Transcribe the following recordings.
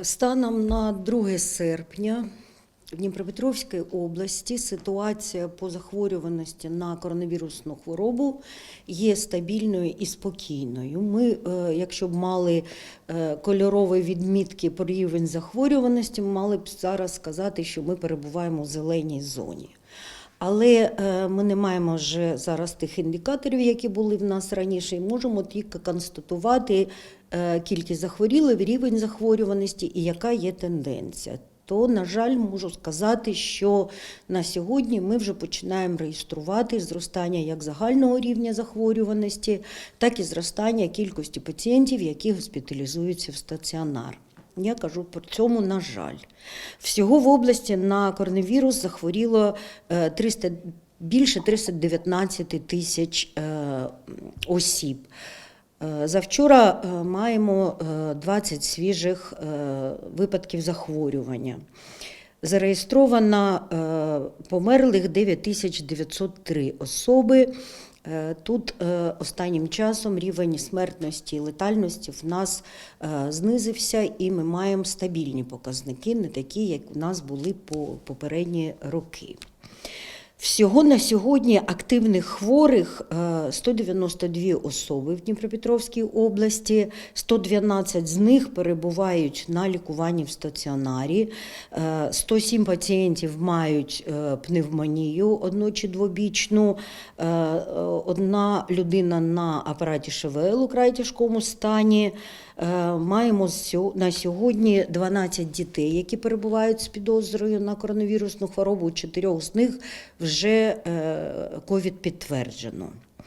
Станом на 2 серпня в Дніпропетровській області ситуація по захворюваності на коронавірусну хворобу є стабільною і спокійною. Ми, е, якщо б мали е, кольорові відмітки про рівень захворюваності, мали б зараз сказати, що ми перебуваємо в зеленій зоні. Але е, ми не маємо вже зараз тих індикаторів, які були в нас раніше, і можемо тільки констатувати е, кількість захворілих, рівень захворюваності і яка є тенденція. То, на жаль, можу сказати, що на сьогодні ми вже починаємо реєструвати зростання як загального рівня захворюваності, так і зростання кількості пацієнтів, які госпіталізуються в стаціонар. Я кажу про цьому, на жаль. Всього в області на коронавірус захворіло е, 300, більше 319 тисяч е, осіб. Е, Завчора е, маємо е, 20 свіжих е, випадків захворювання. Зареєстровано е, померлих 9903 особи. Е, Тут е, останнім часом рівень смертності і летальності в нас е, знизився, і ми маємо стабільні показники, не такі, як у нас були по попередні роки. Всього на сьогодні активних хворих 192 особи в Дніпропетровській області, 112 з них перебувають на лікуванні в стаціонарі, е, 107 пацієнтів мають е, пневмонію одну чи двобічну, е, е, одна людина на апараті ШВЛ у край тяжкому стані. Е, Маємо на сьогодні 12 дітей, які перебувають з підозрою на коронавірусну хворобу. Чотирьох з них вже ковід підтверджено.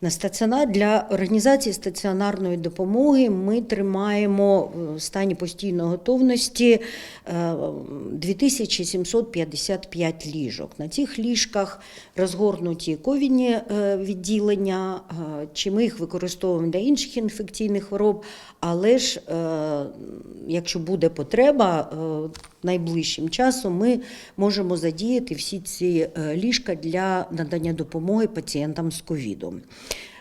На стаціонар для організації стаціонарної допомоги ми тримаємо в стані постійної готовності е, 2755 ліжок. На цих ліжках розгорнуті ковідні е, відділення, е, чи ми їх використовуємо для інших інфекційних хвороб, але ж, е, якщо буде потреба, е, найближчим часом ми можемо задіяти всі ці е, ліжка для надання допомоги пацієнтам з ковідом.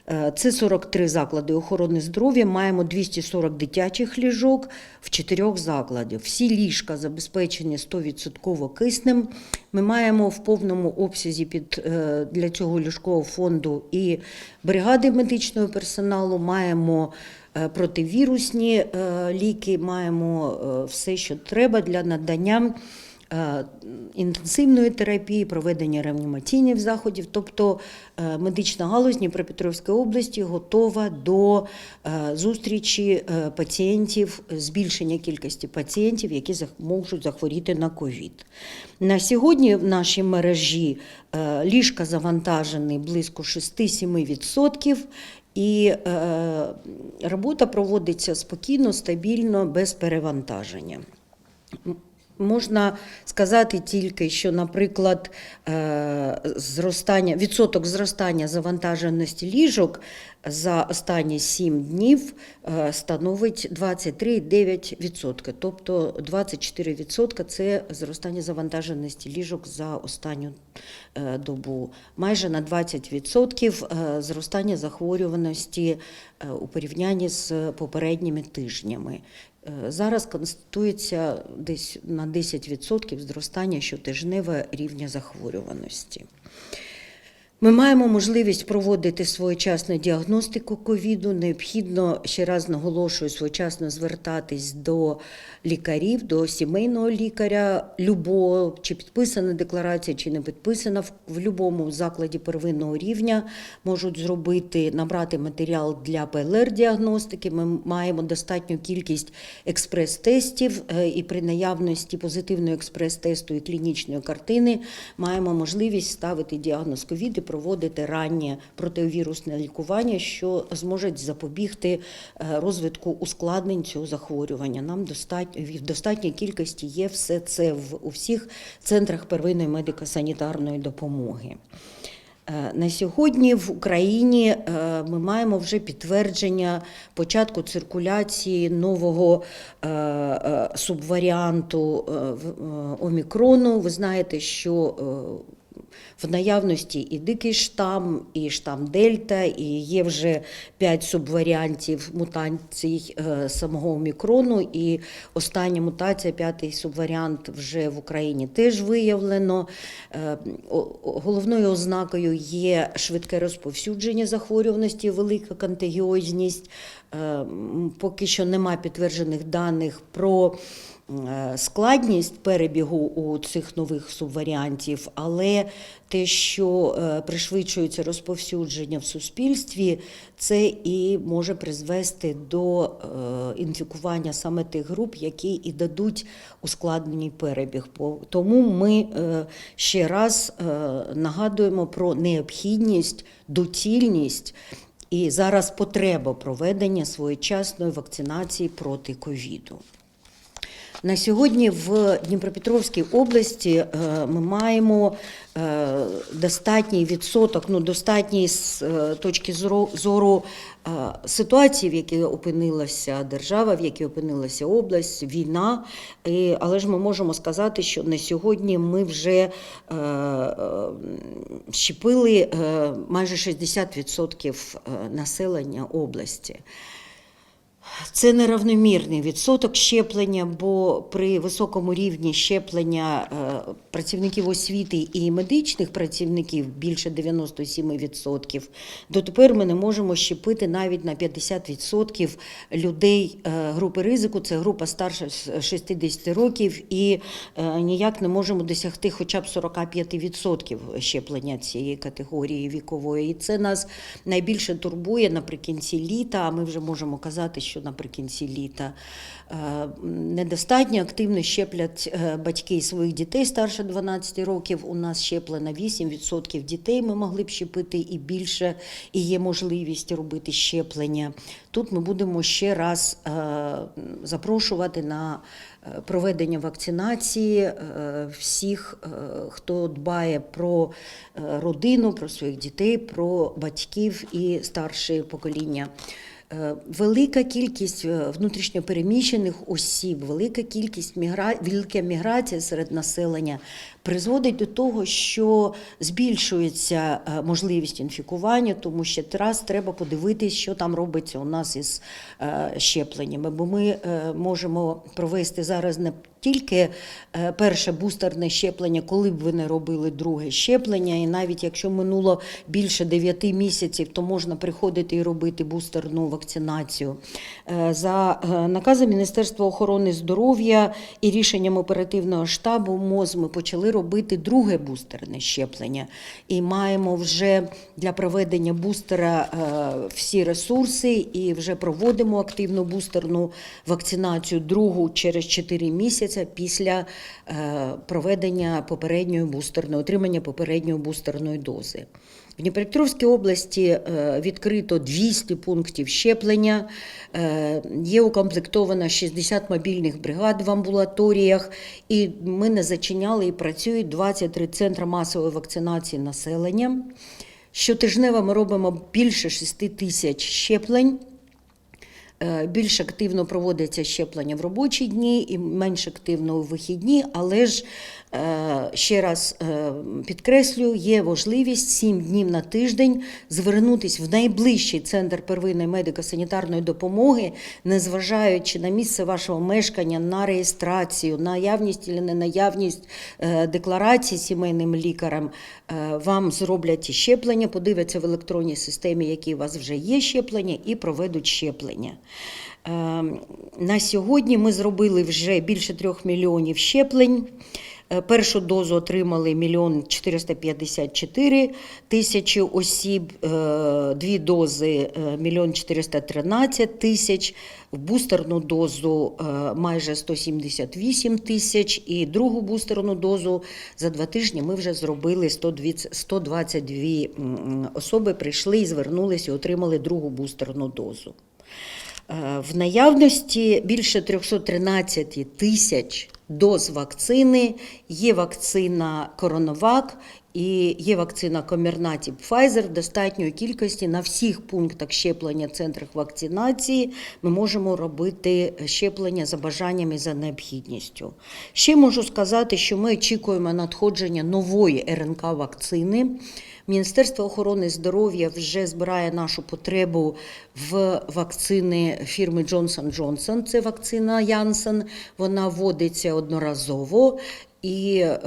Е, Це 43 заклади охорони здоров'я. Маємо 240 дитячих ліжок в чотирьох закладах. Всі ліжка забезпечені 100% киснем. Ми маємо в повному обсязі під е, для цього ліжкового фонду і бригади медичного персоналу. Маємо е, противірусні ліки, маємо все, що треба для надання інтенсивної терапії, проведення реанімаційних заходів. Тобто е, медична галузь Дніпропетровської області готова до е, зустрічі е, пацієнтів, збільшення кількості пацієнтів, які можуть захворіти на ковід. На сьогодні в нашій мережі е, ліжка завантажені близько 6-7%. І е, робота проводиться спокійно, стабільно, без перевантаження. Можна сказати тільки, що, наприклад, е, зростання, відсоток зростання завантаженості ліжок за останні 7 днів е, становить 23,9%. Тобто 24% – це зростання завантаженості ліжок за останню е, добу. Майже на 20% е, зростання захворюваності у порівнянні з попередніми тижнями. Е, Зараз констатується десь на 10% зростання щотижневе рівня захворюваності. Ми маємо можливість проводити своєчасну діагностику ковіду. Необхідно, ще раз наголошую, своєчасно звертатись до лікарів, до сімейного лікаря, любого, чи підписана декларація, чи не підписана, в, будь-якому закладі первинного рівня можуть зробити, набрати матеріал для ПЛР-діагностики. Ми маємо достатню кількість експрес-тестів, е, і при наявності позитивного експрес-тесту і клінічної картини маємо можливість ставити діагноз ковід проводити раннє противірусне лікування, що зможе запобігти е, розвитку ускладнень цього захворювання. Нам достатньо в достатній кількості є все це в у всіх центрах первинної медико-санітарної допомоги. Е, На сьогодні в Україні е, ми маємо вже підтвердження початку циркуляції нового субваріанту омікрону. Ви знаєте, що в наявності і дикий штам, і штам Дельта, і є вже п'ять субваріантів мутацій е, самого омікрону. І остання мутація, п'ятий субваріант, вже в Україні теж виявлено. Е, Головною ознакою є швидке розповсюдження захворюваності, велика контагіозність. Е, Поки що немає підтверджених даних про складність перебігу у цих нових субваріантів, але те, що е, пришвидшується розповсюдження в суспільстві, це і може призвести до е, інфікування саме тих груп, які і дадуть ускладнений перебіг. Тому ми е, ще раз е, нагадуємо про необхідність, доцільність і зараз потреба проведення своєчасної вакцинації проти ковіду. На сьогодні в Дніпропетровській області е, ми маємо е, достатній відсоток, ну достатній з е, точки зору- ситуації, в якій опинилася держава, в якій опинилася область, війна. Але ж ми можемо сказати, що на сьогодні ми вже щепили майже 60% населення області. Це неравномірний відсоток щеплення, бо при високому рівні щеплення е, працівників освіти і медичних працівників більше 97%, дотепер ми не можемо щепити навіть на 50% людей е, групи ризику. Це група старше з 60 років, і е, ніяк не можемо досягти хоча б 45% щеплення цієї категорії вікової. І це нас найбільше турбує наприкінці літа. А ми вже можемо казати, що наприкінці літа е, недостатньо активно щеплять е, батьки своїх дітей старше 12 років. У нас щеплено 8% дітей. Ми могли б щепити і більше, і є можливість робити щеплення. Тут ми будемо ще раз е, запрошувати на проведення вакцинації всіх, хто дбає про родину, про своїх дітей, про батьків і старше покоління. Е, Велика кількість е, внутрішньопереміщених осіб, велика кількість мігра... велика міграція серед населення призводить до того, що збільшується е, можливість інфікування, тому що раз треба подивитись, що там робиться у нас із щепленнями. Бо ми можемо провести зараз не тільки е, перше бустерне щеплення, коли б ви не робили друге щеплення, і навіть якщо минуло більше 9 місяців, то можна приходити і робити бустерну вакцинацію. Е, За е, наказом Міністерства охорони здоров'я і рішенням оперативного штабу МОЗ ми почали робити друге бустерне щеплення. І маємо вже для проведення бустера всі ресурси і вже проводимо активну бустерну вакцинацію другу через 4 місяці після е, проведення попередньої бустерної, отримання попередньої бустерної дози. В Дніпропетровській області е, відкрито 200 пунктів щеплення, е, є укомплектовано 60 мобільних бригад в амбулаторіях, і ми не зачиняли і працюють 23 центри масової вакцинації населення. Щотижнево ми робимо більше 6 тисяч щеплень. Е, Більш активно проводиться щеплення в робочі дні і менш активно у вихідні, але ж е, ще раз е, підкреслюю, є можливість 7 днів на тиждень звернутися в найближчий центр первинної медико-санітарної допомоги, незважаючи на місце вашого мешкання, на реєстрацію, наявність чи не наявність декларації сімейним лікарем. Вам зроблять щеплення, подивляться в електронній системі, які у вас вже є щеплення, і проведуть щеплення. Е, На сьогодні ми зробили вже більше трьох мільйонів щеплень. Е, Першу дозу отримали мільйон 454 тисячі осіб, е, дві дози е, мільйон 413 тисяч, в бустерну дозу е, майже 178 тисяч, і другу бустерну дозу за два тижні ми вже зробили 120 122 особи прийшли і звернулися і отримали другу бустерну дозу. Е, В наявності більше 313 тисяч доз вакцини. Є вакцина Коронавак І є вакцина Комірнаті Pfizer в достатньої кількості на всіх пунктах щеплення, центрах вакцинації. Ми можемо робити щеплення за бажанням і за необхідністю. Ще можу сказати, що ми очікуємо надходження нової РНК вакцини. Міністерство охорони здоров'я вже збирає нашу потребу в вакцини фірми Johnson. Це вакцина Janssen. Вона вводиться одноразово і е,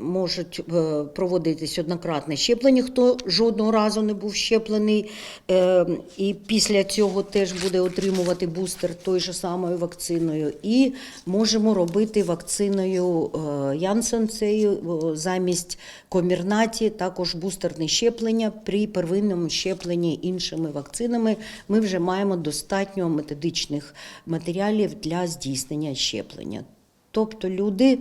можуть е, проводитись однократне щеплення, хто жодного разу не був щеплений. Е, і після цього теж буде отримувати бустер той же самою вакциною. І можемо робити вакциною е, Янсен цією е, замість комірнаті, також бустерне щеплення при первинному щепленні іншими вакцинами. Ми вже маємо достатньо методичних матеріалів для здійснення щеплення. Тобто люди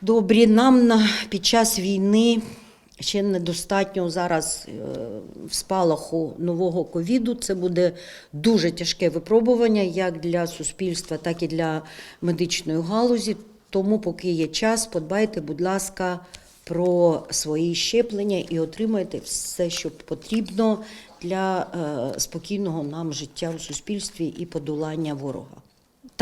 добрі нам на, під час війни ще недостатньо зараз е, в спалаху нового ковіду. Це буде дуже тяжке випробування як для суспільства, так і для медичної галузі. Тому, поки є час, подбайте, будь ласка, про свої щеплення і отримаєте все, що потрібно для е, спокійного нам життя у суспільстві і подолання ворога.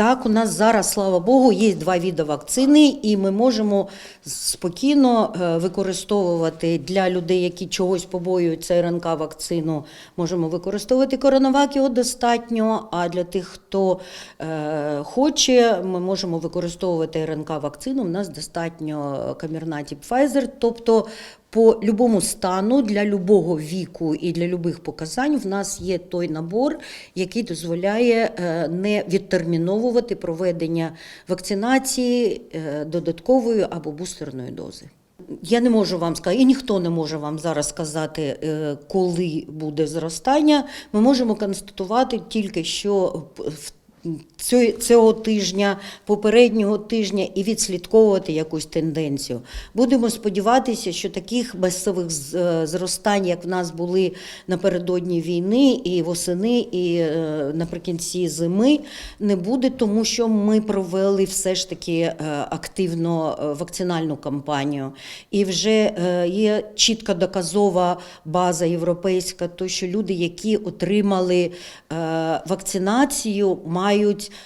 Так, у нас зараз, слава Богу, є два види вакцини, і ми можемо спокійно е, використовувати для людей, які чогось побоюються РНК вакцину, можемо використовувати коронавак, його достатньо. А для тих, хто е, хоче, ми можемо використовувати РНК вакцину. У нас достатньо камірнаті Pfizer, тобто по любому стану, для любого віку і для любих показань в нас є той набор, який дозволяє е, не відтерміновувати проведення вакцинації е, додаткової або бустерної дози. Я не можу вам сказати, і ніхто не може вам зараз сказати, е, коли буде зростання. Ми можемо констатувати тільки, що в цього- тижня, попереднього тижня і відслідковувати якусь тенденцію. Будемо сподіватися, що таких масових е, зростань, як в нас були напередодні війни, і восени, і е, наприкінці зими, не буде, тому що ми провели все ж таки е, активно вакцинальну кампанію. І вже є чітка доказова база європейська, то що люди, які отримали вакцинацію, мають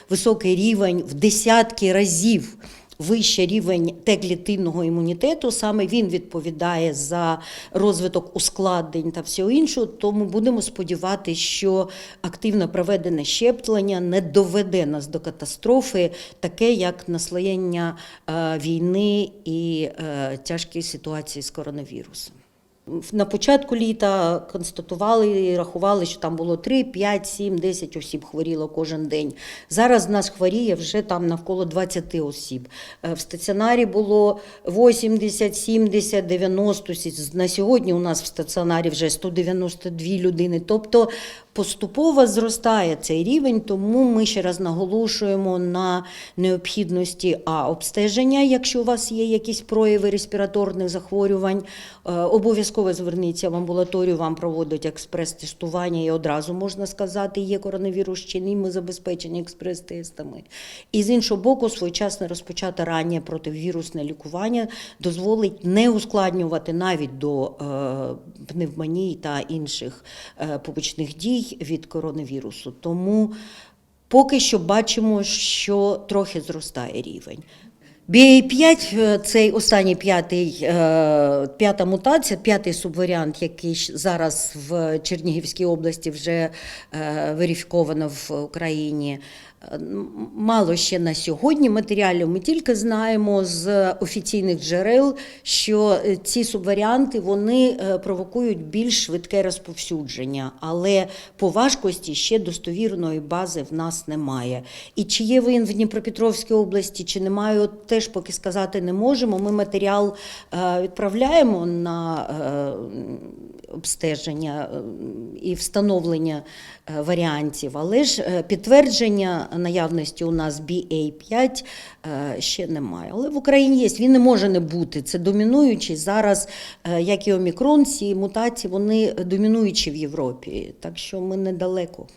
високий рівень в десятки разів. Вищий рівень Т-клітинного імунітету, саме він відповідає за розвиток ускладнень та всього іншого. Тому будемо сподіватися, що активно проведене щеплення не доведе нас до катастрофи, таке як наслоєння е, війни і е, тяжкі ситуації з коронавірусом. На початку літа констатували і рахували, що там було 3, 5, 7, 10 осіб хворіло кожен день. Зараз в нас хворіє вже там навколо 20 осіб. Е, В стаціонарі було 80, 70, 90. На сьогодні у нас в стаціонарі вже 192 людини. Тобто поступово зростає цей рівень, тому ми ще раз наголошуємо на необхідності а обстеження, якщо у вас є якісь прояви респіраторних захворювань, е, обов'язково зверніться в амбулаторію, вам проводять експрес-тестування, і одразу можна сказати, є коронавірус чи ні, ми забезпечені експрес-тестами. І з іншого боку, своєчасно розпочати раннє противірусне лікування дозволить не ускладнювати навіть до е, пневмонії та інших е, побічних дій від коронавірусу. Тому поки що бачимо, що трохи зростає рівень. BA5 е, цей останній п'ятий, е, п'ята мутація, п'ятий субваріант, який зараз в Чернігівській області вже е, верифіковано в Україні. Мало ще на сьогодні матеріалів. Ми тільки знаємо з офіційних джерел, що е, ці субваріанти вони е, провокують більш швидке розповсюдження, але по важкості ще достовірної бази в нас немає. І чи є він в Дніпропетровській області, чи немає, теж поки сказати не можемо. Ми матеріал е, відправляємо на обстеження е, і встановлення е, варіантів, але ж е, підтвердження наявності у нас BA5 е, ще немає. Але в Україні є, він не може не бути. Це домінуючий зараз, як і омікрон, ці мутації, вони домінуючі в Європі. Так що ми недалеко.